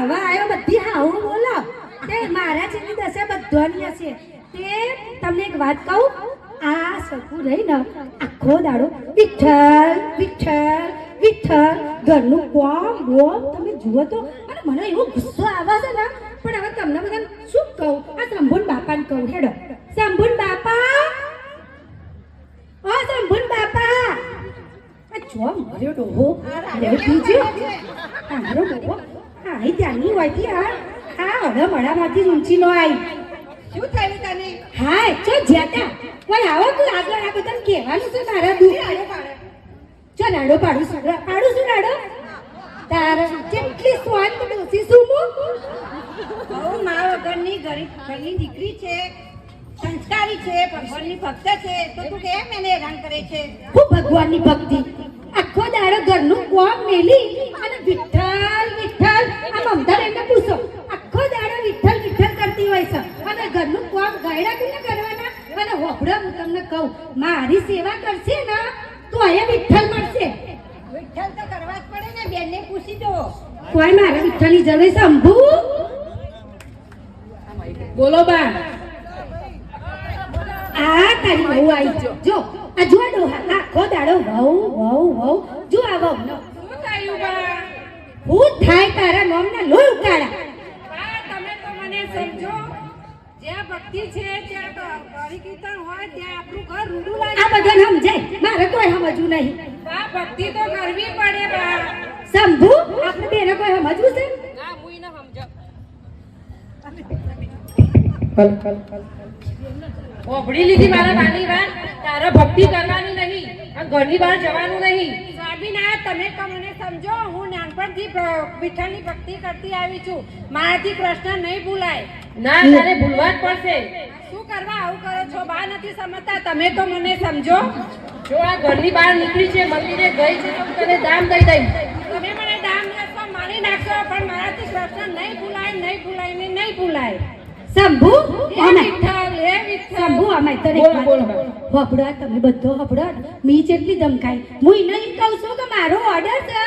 હવે આવ્યો બધી હાવું બોલો. તે મારા જેટલી દશા બધાની હશે. તે તમને એક વાત કહું? આ સગું રહી ને આખો દાડો વિઠ્ઠલ વિઠ્ઠલ વિઠ્ઠલ, ઘરનું કોમ, બોમ તમે જુઓ તો. અને મને એવો ગુસ્સો આવે છે ને, પણ હવે તમને બધાને શું કહું? આ સંભુન બાપાને કહું, હેડો. સંભુન બાપા! ઓ શંભુન બાપા! જો મર્યો ડોહો ડોહો. આઈ ત્યાંની હોયથી હા આ હવે મળામાંથી ઊંચી નો આવી શું થયું તને? હા ચો જ્યાતા. કોઈ આવો તું આગળ આ બધાને કહેવાનું છે મારા દૂર ચો નાડો પાડું છું પાડું છું નાડો? તારા કેટલી સ્વાદ ડોસી હું બહુ મા વગરની ગરીબ ઘરની દીકરી છે સંસ્કારી છે ભગવાનની ભક્ત છે. તો તું કેમ એને હેરાન કરે છે? હું ભગવાનની ભક્તિ. આખો દાડો ઘરનું કોમ મેલી અને વિઠ્ઠલ વિઠ્ઠલ? આ મમતા એમને પૂછો આખો દાડો વિઠ્ઠલ વિઠ્ઠલ કરતી હોય છે? અને ઘરનું કોમ ગાયડા કેને કરવાના? અને હોભળો હું તમને કહું મારી સેવા કરશે ને તો અહીંયા વિઠ્ઠલ મળશે. વિઠ્ઠલ તો કરવા જ પડે ને બેનને પૂછી દો કોઈ મારા વિઠ્ઠલની જરૂર શંભુ બોલો બા. આ તારી બહુ આવી જો જો આ જો ડોહા આખો દાડો વહુ વહુ વહુ. જો આ વહુ હું થાય તારા નોમના લોહી ઉકાળા. બા તમે તો મને સમજો. જ્યાં ભક્તિ છે ત્યાં તો હરી કીર્તન હોય ત્યાં આપણું ઘર રૂડું લાગે. આ બધાને સમજાય મારે કોઈ સમજવું નહીં. બા ભક્તિ તો કરવી પડે બા. સમજુ આપણે બેને કોઈ સમજવું છે? ના મુઈ ન સમજો. ઓભડી લીધી મારા બાની વાત તારે ભક્તિ કરવાની નહીં. આ ઘરની બહાર જવાનું નહીં. સાબીના તમે તો મને સમજો હું નાનપણથી વિઠ્ઠલની ભક્તિ કરતી આવી છું. મારાથી કૃષ્ણ નહીં ભૂલાય. ના તારે ભૂલવા જ પડશે. શું કરવા આવું કરો છો? બા નથી સમજતા. તમે તો મને સમજો. જો આ ઘરની બહાર નીકળી છે મંદિરે ગઈ છે તો તને દામ દઈ દઈ તમે મને દામ નાખો મારી નાખશો પણ મારાથી પ્રશ્ન નહીં ભૂલાય નહીં ભૂલાય ને નહીં ભૂલાય. શંભુ અમે શંભુ અમે તને. હબડા તમે બધો હબડા મી જેટલી ધમકાઈ હું એમ કહું છું કે મારો ઓર્ડર છે.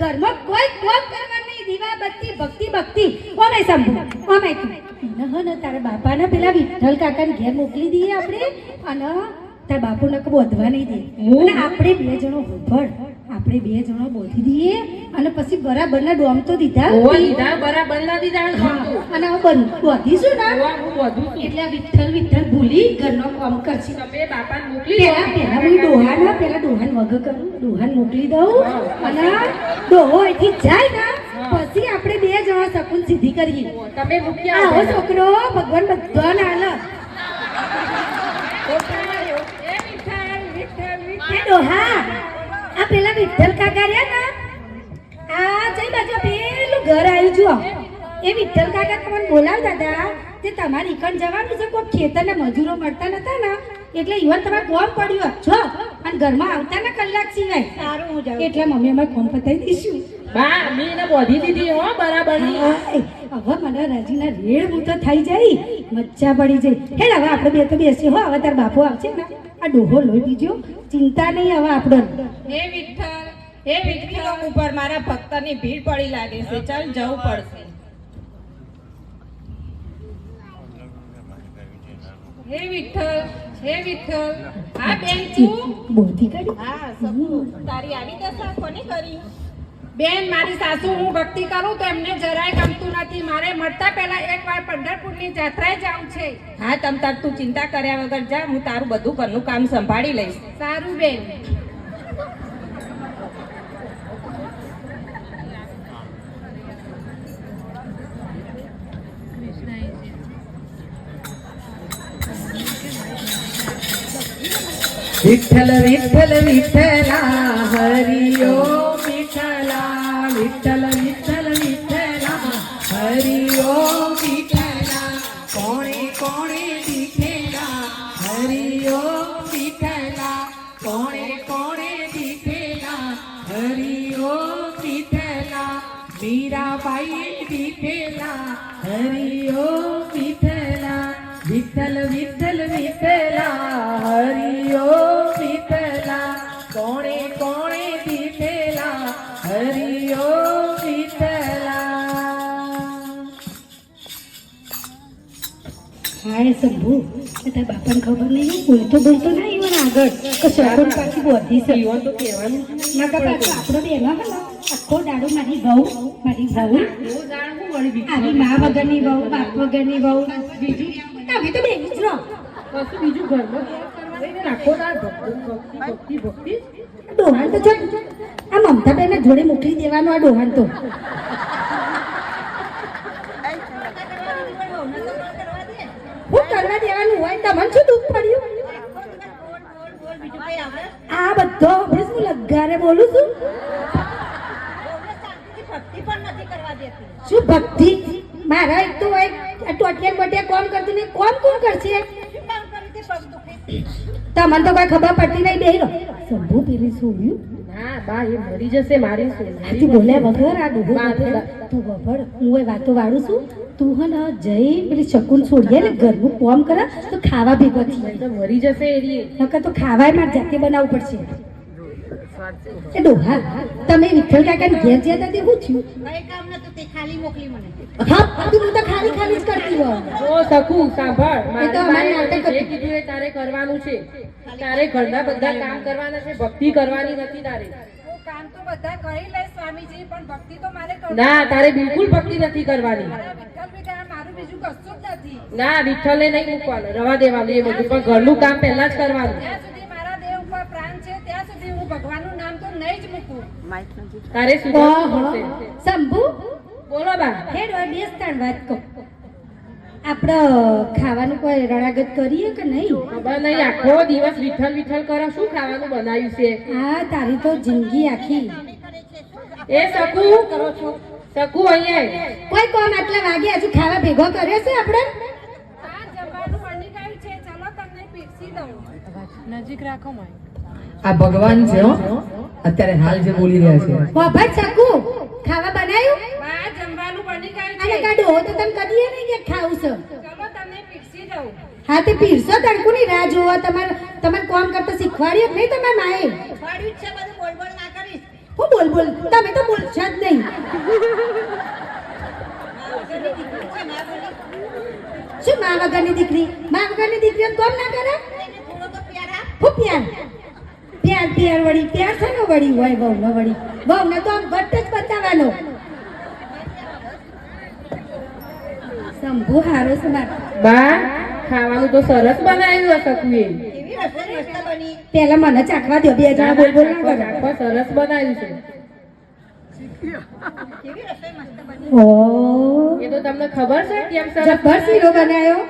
ઘરમાં કોઈ કોમ કરવાની દીવા બત્તી ભક્તિ. ભક્તિ ઓમે સંભુ ઓમે હે તારા બાપાના પેલા વિઠ્ઠલ કાકાને ઘેર મોકલી દઈએ આપણે. અને તારા બાપુ નક બોધવા નહીં દે. અને આપણે બે જણો હોભળ. આપણે બે જણો બોધી દઈએ અને પછી બરાબર ના ડોમ તો દીધા બરાબર ના દીધા અને હવે બંધ બોધીશું ને. હું એટલે વિઠ્ઠલ વિઠ્ઠલ ભૂલી ઘરનો કામ કરશે. તમે બાપા મોકલી પેલા પેલા હું ડોહાના પેલા ડોહાન વગર કરું. ડોહાન મોકલી દઉં અને ડોહો અહીંથી જાય ને. પછી આપણે બે જણા શકુન સીધી કરીએ. તમે મૂક્યા આવો છોકરો ભગવાન બધાને આલે એ વિઠ્ઠલ વિઠ્ઠલ એ ડોહા આ પેલા વિઠ્ઠલ કાકા રહ્યા ને આ જઈ બાજુ પેલું ઘર આવ્યું જુઓ. એ વિઠ્ઠલ કાકા તમને બોલાવતા હતા? તે તમારે ઈકણ જવાનું છે કોઈ ખેતરને મજૂરો મળતા નતા ને? એટલે ઈવન તમારે કોમ પડ્યું છો અને ઘરમાં આવતા ને કલાક સિવાય. સારું હું જાઉં. એટલે મમ્મી અમે કોમ પતાવી દઈશું. બા મેં એને બોધી દીધી હો બરાબર. હવે મને રાજીના રેડ હું તો થઈ જાય. મજા પડી જાય. હેડ હવે આપણે બે તો બેસી હો. હવે તાર બાપુ આવશે ને. આ ડોહો લઈ લીજો. ચિંતા નહીં હવે આપણો. હે વિઠ્ઠલ હે વિઠ્ઠલ ઉપર મારા ભક્તની ભીડ પડી લાગે છે. ચાલ જવું પડશે. હે વિઠ્ઠલ હે વિઠ્ઠલ. હા બેન તું? બોધી કરી હા સબુ તારી આવી દશા કોને કરી? બેન મારી સાસુ હું ભક્તિ કરું તો એમને જરાય ગમતું નથી. મારે મળતા પહેલા એકવાર પંઢરપુરની જાત્રાએ જવું છે. હા તમ તાર તું ચિંતા કર્યા વગર જા હું તારું બધું ઘરનું કામ સંભાળી લઈશ. સારું બેન. વિઠ્ઠલ વિઠ્ઠલ વિઠ્ઠલા હરિયો. મીરાબાઈ વિઠેલા હરિઓ વિઠેલા વિઠ્ઠલ વિઠ્ઠલ વિઠેલા હરિઓ વિઠેલા કોણે કોણે વિઠેલા હરિઓ હાય શંભુ તારા બાપાને ખબર નહીં? બોલતો બોલતો ના ઈવન આગળ. કશું પાછી બોધી છે. તો કહેવાનું આપણે તો આપણે આખો દાડો મારી વહુ મારી વહુ. આવી મા વગરની વહુ બાપ વગરની વહુ. બીજું? તમે તો બેન જ રહો. કશું બીજું ઘરમાં લઈને રાખો ભક્તિ ભક્તિ ભક્તિ ડોહાન તો જો આ મમતાબેન જોડે મોકલી દેવાનો આ ડોહાન તો. હું કરવા દેવાનું હોય તમને શું દુઃખ પડ્યું? આ બધો આપણે શું લગારે બોલું છું શાંતિથી ભક્તિ પણ નથી કરવા દેતી શું ભક્તિ? મારા એક તો ટોટિયા બોટિયા કોમ કરતું નહીં કોમ કોણ કરશે? તમને તો કોઈ ખબર પડતી નહીં બેહી શંભુ પેલી સોવ્યું ના બા એ મરી જશે મારી આથી બોલ્યા વગર આ ડૂબો તું વગર હું એ વાતો વાળું છું. તું હે ને જઈ પેલી શકુન છોડીએ ને ઘરનું કોમ કરે. તો ખાવા ભેગો થઈ મરી જશે એ. નકર તો ખાવાય મારે જાતે બનાવવું પડશે. એ ડોહા તમે વિઠ્ઠલ કાકાને ઘેર જ્યાં તે શું થયું કઈ કામ નતું તે ખાલી મોકલી મને. હા તું તો ખાલી ખાલી જ કરતી હોય. જો સખું સાંભળ એ તો મારી નાટક જે કીધું એ તારે કરવાનું છે. તારે ઘરના બધા કામ કરવાના છે ભક્તિ કરવાની નથી તારે. હું કામ તો બધા કરી લે સ્વામીજી પણ ભક્તિ તો મારે કરવી ના તારે બિલકુલ ભક્તિ નથી કરવાની. મારા બીજું કશું જ નથી. ના વિઠ્ઠલે નહીં મૂકવાનું રવા દેવાનું એ બધું પણ ઘરનું કામ પહેલા જ કરવાનું જ્યાં સુધી મારા દેહ ઉપર પ્રાણ છે ત્યાં સુધી હું ભગવાનનું નામ તો નહીં જ મૂકું તારે સુધારવું પડશે શંભુ? બોલો બા હેડ બેસ તાણ વાત કહો. આપણે ખાવાનું કોઈ રણાગત કરીએ કે નહીં? ખબર નહીં આખો દિવસ વિઠલ વિઠલ કરો શું ખાવાનું બનાવ્યું છે? હા તારી તો જિંદગી આખી. એ સકુ કરો છો સકુ અહીંયા કોઈ કોમ આટલા વાગે હજુ ખાવા ભેગો કર્યો છે આપણે આ જમવાનું બની ગયું છે ચલો તમને પીરસી દઉં. નજીક રાખો આ ભગવાન છે હો. અત્યારે હાલ જે બોલી રહ્યા છે. વભાત ચાકુ ખાવા બનાવ્યું બા જમવાનું બની ગયું અને છે કાઢો તો તમે કદીએ નહીં કે ખાવું છે? ચલો તમને પીરસી દઉં હા તે પીરસો તડકુની રાહ જોવા તમારે તમારે કોમ કરતા શીખવાડ્યું જ નહીં તમારે માએ? શીખવાડ્યું છે બધું બોલ બોલ ના કરીશ. હું બોલ બોલ તમે તો બોલશો જ નહીં. દીકરી ના શું મા વગરની દીકરી? મા વગરની દીકરીઓ કોમ ના કરે? થોડો તો પ્યાર હું પ્યાર? પ્યાર ત્યાં વળી ત્યાં છે ને વળી હોય બહુ ન વળી? બહુ ને તો આમ ઘટ જ બતાવવાનો. શંભુ હારો સમાર બા ખાવાનું તો સરસ બનાવ્યું હશે બની? પેલા મને ચાખવા દો બે જણા બોલ બોલ ના કરો. સરસ બનાવ્યું છે. કેવી રસોઈ મસ્ત બની? ઓ. એ તો તમને ખબર છે કેમ સરસ જબ્બર શીરો બનાવ્યો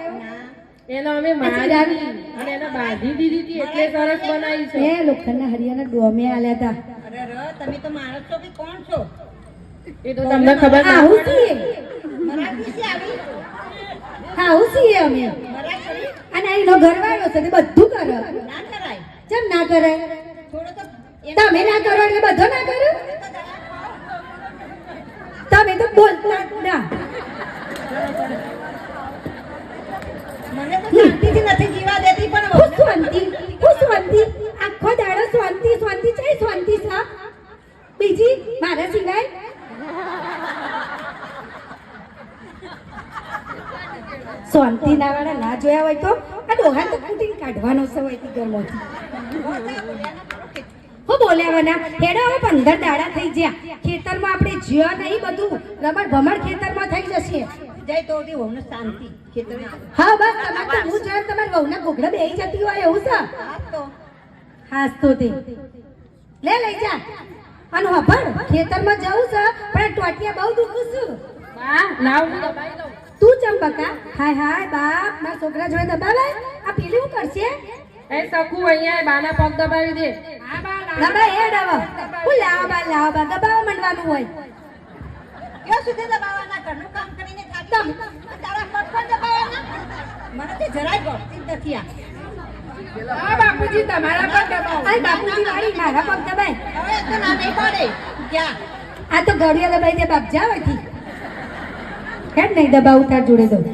એનો અમે મારી અને એને બાંધી દીધી હતી એટલે સરસ બનાવી છે. એ લોખંડના હરિયાના ડોમે આલ્યા હતા અરે ર તમે તો માણસ છો કે કોણ છો? એ તો તમને ખબર ના આવું છીએ. મરાઠી છે આવી? આવું છીએ અમે. અને આ એનો ઘરવાળો છે તે બધું કરે. ના કરાય. કેમ ના કરે? થોડો તો તમે ના કરો એટલે બધો ના કરે તમે તો બોલતા જ ના મને તો શાંતિથી નથી જીવા દેતી પણ હું શાંતિ હું શાંતિ આખો દાડો શાંતિ શાંતિ છે શાંતિ છે બીજી મારા સિવાય શાંતિ ના વાળા ના જોયા હોય તો આ ડોહા તો કૂટીને કાઢવાનો છે હોય હું બોલ્યાવાના હેડો હવે પંદર દાડા થઈ ગયા. ખેતરમાં આપણે જ્યો નહીં બધું રમણ ભમણ ખેતરમાં થઈ જશે. જય તો દી શાંતિ. ખેતરે હા બસ તમારે તો હું જાણ તમારા વહુના ઘોઘડા બેહી જતી હોય એવું છે? હાસ તો. તે લે લઈ જા. અને હભળ ખેતરમાં જવું છે પણ ટોટિયા બહુ દુખું છું. લાવ દબાઈ તું ચમ બકા? હાય હાય બાપ મારા છોકરા જોડે દબાવે? આ પેલી કરશે? એ સખુ અહીંયા બાના પગ દબાવી દે. દબાય એ દબાવ. દબા હે લાવ બા લાવ બા દબાવવા મંડવાનું હોય. ક્યાં સુધી દબાવવાના ઘરનું કામ કરીને થાકી તારા પગ પણ દબાવવાના? મને તે જરાય ગમતી નથી આ. હા બાપુજી તમારા પગ દબાવો. આ બાપુજી મારા પગ દબાય. હવે તો ના નહીં પડે. ક્યાં આ તો ઘડિયા દબાઈ દે બાપ જા હેડ નહીં દબાવું તાર જોડે દઉં?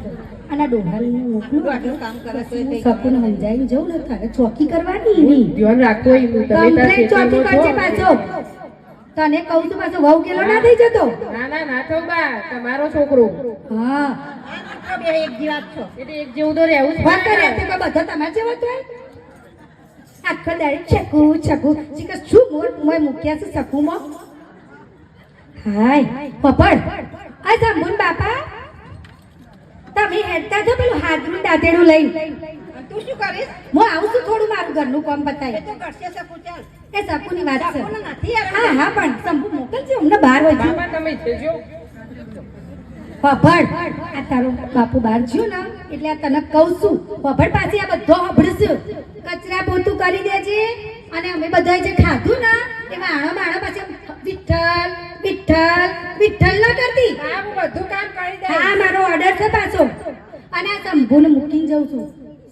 અને ડોહાનું મોકલું આટલું કામ કરે તો સપન સમજાવી જવું ને તારે ચોકી કરવાની એની. ધ્યાન રાખો એનું. તમે તાર ચોકી કરજે પાછો. તને કહું છું પાછો વહુ કેલો ના થઈ જતો. ના ના ના થવું બા. તમારો છોકરો. હા. આ આ બે એક જીવાત છો. એટલે એક જેવું તો રહેવું છે. વાત કરે તે બધા તમારે જેવો જ હોય. આખો દાડી ચકુ ચકુ ચીકસ શું મોર મોય મૂક્યા છે સખુમાં હાય પપડ. આ જંબુન બાપા. તમે હેડતા છો પેલું હાથનું દાંતેડું લઈ. તું શું કરીશ? હું આવું છું થોડું મારું ઘરનું કામ બતાય. તો કરશે સકુ ચાલ. એ સકુની વાત છે. નથી હા હા પણ સંભુ મોકલજે અમને બહાર હોય બાપા તમે જજો. પપડ આ તારો બાપુ બહાર છું ને એટલે આ તને કહું છું પપડ પાછી આ બધો હબડશું કચરા પોતું કરી દેજે અને અમે બધાય જે ખાધું ને એમાં આણો માણો પાછી વિઠ્ઠલ વિઠ્ઠલ વિઠ્ઠલ ના કરતી હા હું બધું કામ કરી દે હા મારો ઓર્ડર છે પાછો. અને આ શંભુને મૂકીને જઉં છું.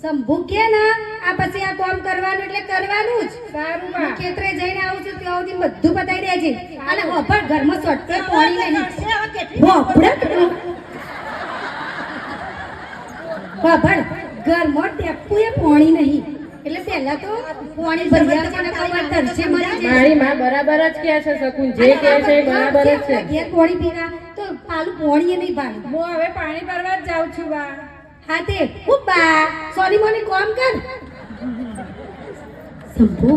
શંભુ કે ને આ પછી આ કામ કરવાનું એટલે કરવાનું જ. સારું બા. ખેતરે જઈને આવું છું ત્યાં સુધી બધું બતાવી દેજે. અને હોફળ ઘરમાં સટકે પાણી નહીં હોફળે તું ઘરમાં ટેપુએ પાણી નહીં. એટલે પહેલા તો પાણી ભરી આવજે ને કોઈ તરસે મરી જાય. મારી માં બરાબર જ કહે છે શકુન. જે કહે છે એ બરાબર જ છે. ઘેર પાણી પીવા તો પાલું પાણી નહીં ભાવે હું હવે પાણી ભરવા જ જાઉં છું બા. હા તે. હું બા. સોની મોની કોમ કર. શંભુ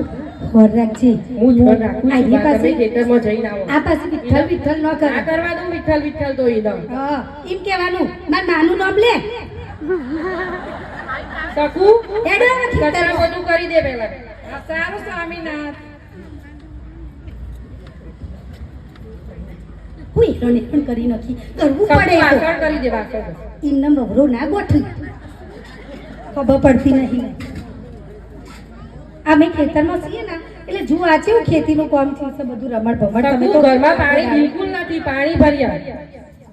હોર રાખજે. હું જ રાખું છું આની પાસે ખેતરમાં જઈને આવો. આ પાસે વિઠ્ઠલ વિઠ્ઠલ ન કર. આ કરવા દઉં વિઠ્ઠલ વિઠ્ઠલ તો એ દઉં. હા એમ કહેવાનું માર માનું નામ લે. શકુ હેડો હવે કચરા બધું કરી દે પહેલા. હા, સારું સ્વામીનાથ. હું હેરાન હેરાન કરી નાખી કરવું પડે વાસણ કરી દે વાસણ એમને વવરો ના ગોઠવી. ખબર પડતી નહીં. અમે ખેતરમાં છીએ ને એટલે જુઓ આ કેવું ખેતીનું કામ થયું છે બધું રમણ ભમણ તમે તો ઘરમાં પાણી બિલકુલ નથી પાણી ભર્યા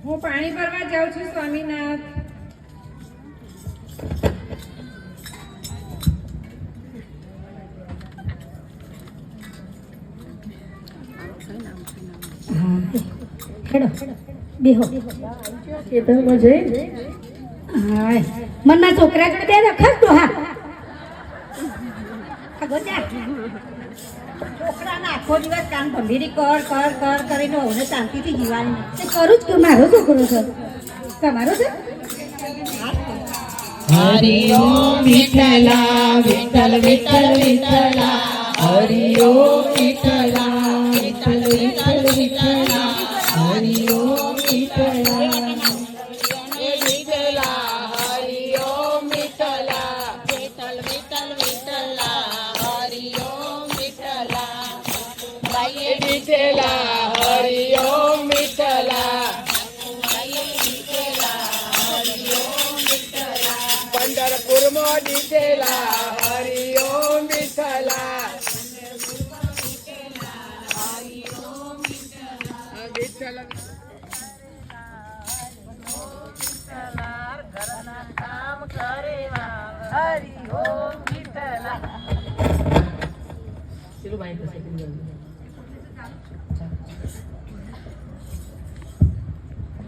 હું પાણી ભરવા જાઉં છું સ્વામીનાથ. હેડો બેહો. ખેતરમાં જઈને હાય. મનના છોકરા જોડે બે રખસ હા. છોકરાના આખો દિવસ કામ ગંભીરી કર કર કર કરીને હવે શાંતિથી જીવાની. તે કરું જ કે મારો છોકરો છે? તમારો છે? હરિ ઓમ વિઠ્ઠલા વિઠ્ઠલ વિઠ્ઠલ. વિઠ્ઠલા હરિ ઓમ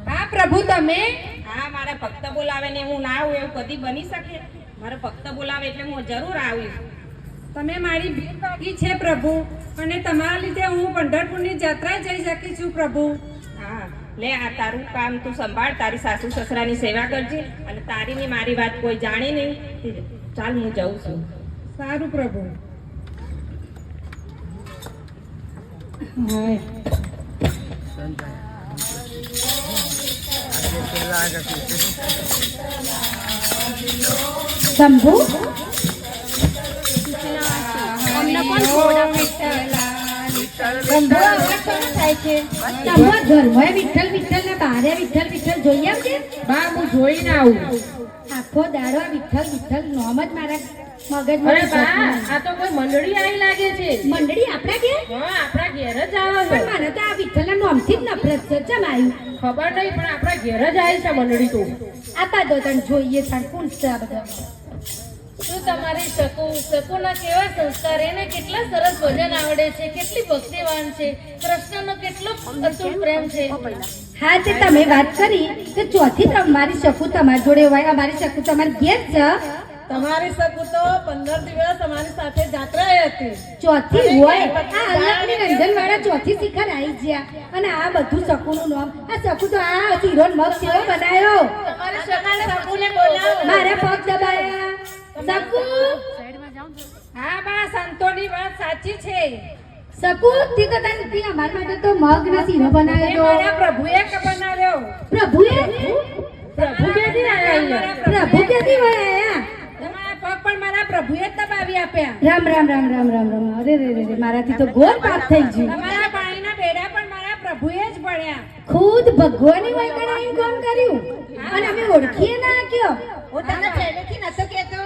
હા, પ્રભુ, તમે? હા, મારા ભક્ત બોલાવે ને હું ના આવું એવું કદી બની શકે? મારા ભક્ત બોલાવે એટલે હું જરૂર આવીશ. તમે મારી ભીડ ભાગી છે પ્રભુ અને તમારા લીધે હું પંઢરપુરની જાત્રા જઈ શકી છું પ્રભુ. હા લે આ તારું કામ તું સંભાળ તારી સાસુ સસરાની સેવા કરજે અને તારી ને મારી વાત કોઈ જાણે નહીં. ચાલ હું જઉં છું. સારું પ્રભુ. શંભુ ઘરમાં વિઠ્ઠલ વિઠ્ઠલ ને બહારે વિઠ્ઠલ વિઠ્ઠલ જોઈ આવજે બા હું જોઈને આવું. આખો દાડો વિઠ્ઠલ વિઠ્ઠલ નોમ જ મારા અરે બા આ તો કોઈ મંડળી આવી લાગે છે. મંડળી આપણા હા આપણા ઘેર જ આવે છે. મને તો આ વિઠ્ઠલના નામથી જ નફરત છે. ચમ આવ્યું ખબર નહીં પણ આપણા ઘેર જ આવી છે મંડળી તો. આપા દો તને જોઈએ તાણ કોણ છે આ બધા? શું તમારી શકુ શકુના કેવા સંસ્કાર? એને કેટલા સરસ ભજન આવડે છે? કેટલી ભક્તિવાન છે? કૃષ્ણનો કેટલો અતુલ પ્રેમ છે? હા જે તમે વાત કરી કે ચોથી તમારી શકુ તમારી જોડે હોય અમારી શકુ તમારી ઘેર છે તમારી શકુ તો પંદર દિવસ અમારી સાથે જાત્રાએ હતી. ચોથી હોય. આ અલ્લાહની રંજન વાળા ચોથી શિખર આવી ગયા. અને આ બધું શકુનું નામ. આ શકુ તો આ શીરોન મગ કેવો બનાવ્યો મારા પગ દબાયા. હા બા સંતોની વાત સાચી છે. શકુ તી તો તને તી અમારા માટે તો મગ ના શીરો બનાવ્યો મારા પ્રભુએ ક બનાવ્યો? પ્રભુએ? પ્રભુ પણ મારા પ્રભુએ દબાવી આપ્યા. રામ રામ રામ રામ રામ રામ. અરે રે રે રે મારાથી તો ઘોર પાપ થઈ ગયું. તમારા પાણીના બેડા પણ મારા પ્રભુએ જ પડ્યા. ખુદ ભગવાનની વૈકણ કામ કર્યું? અને અમે ઓળખીએ ના કયો હું તને પહેલેથી નતો કહેતો.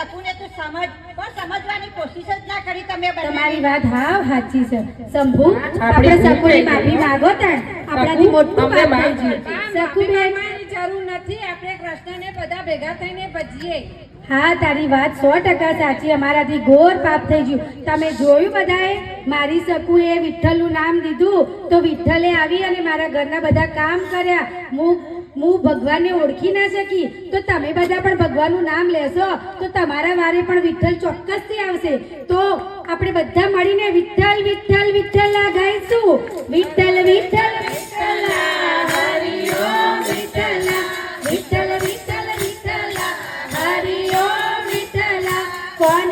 કે સપુને તું સમજ પણ સમજવાની કોશિશ જ ના કરી તમે તમારી વાત હાવ સાચી છે. શંભુ આપણે સકુની માફી માંગો તાણ. આપણાથી મોટું પાપ થઈ ગયું. જરૂર નથી આપણે કૃષ્ણને બધા ભેગા થઈને ભજીએ. હા તારી વાત સો ટકા સાચી. અમારાથી ઘોર પાપ થઈ ગયું. તમે જોયું બધાએ? મારી સકુએ વિઠ્ઠલનું નામ દીધું. તો વિઠ્ઠલે આવી અને મારા ઘરના બધા કામ કર્યા. હું હું ભગવાનને ઓળખી ના શકી, તો તમે બધા પણ ભગવાનનું નામ લેશો. તો તમારા વારે પણ વિઠ્ઠલ ચોક્કસથી આવશે. તો આપણે બધા મળીને વિઠ્ઠલ વિઠ્ઠલ વિઠ્ઠલ ગાઈશું. વિઠ્ઠલ વિઠ્ઠલ વિઠ્ઠલ વિઠ્ઠલ વિઠ્ઠલ વિઠ્ઠલ વિઠ્ઠલ હરિ ઓમ વિઠ્ઠલ કોને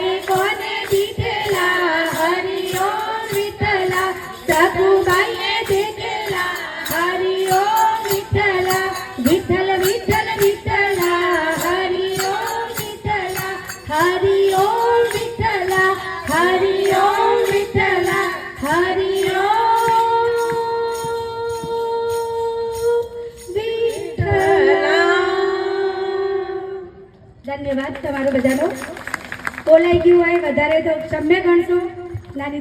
તમારો બધાનો બોલાઈ ગયું હોય વધારે તો તમે ગણશો. નાની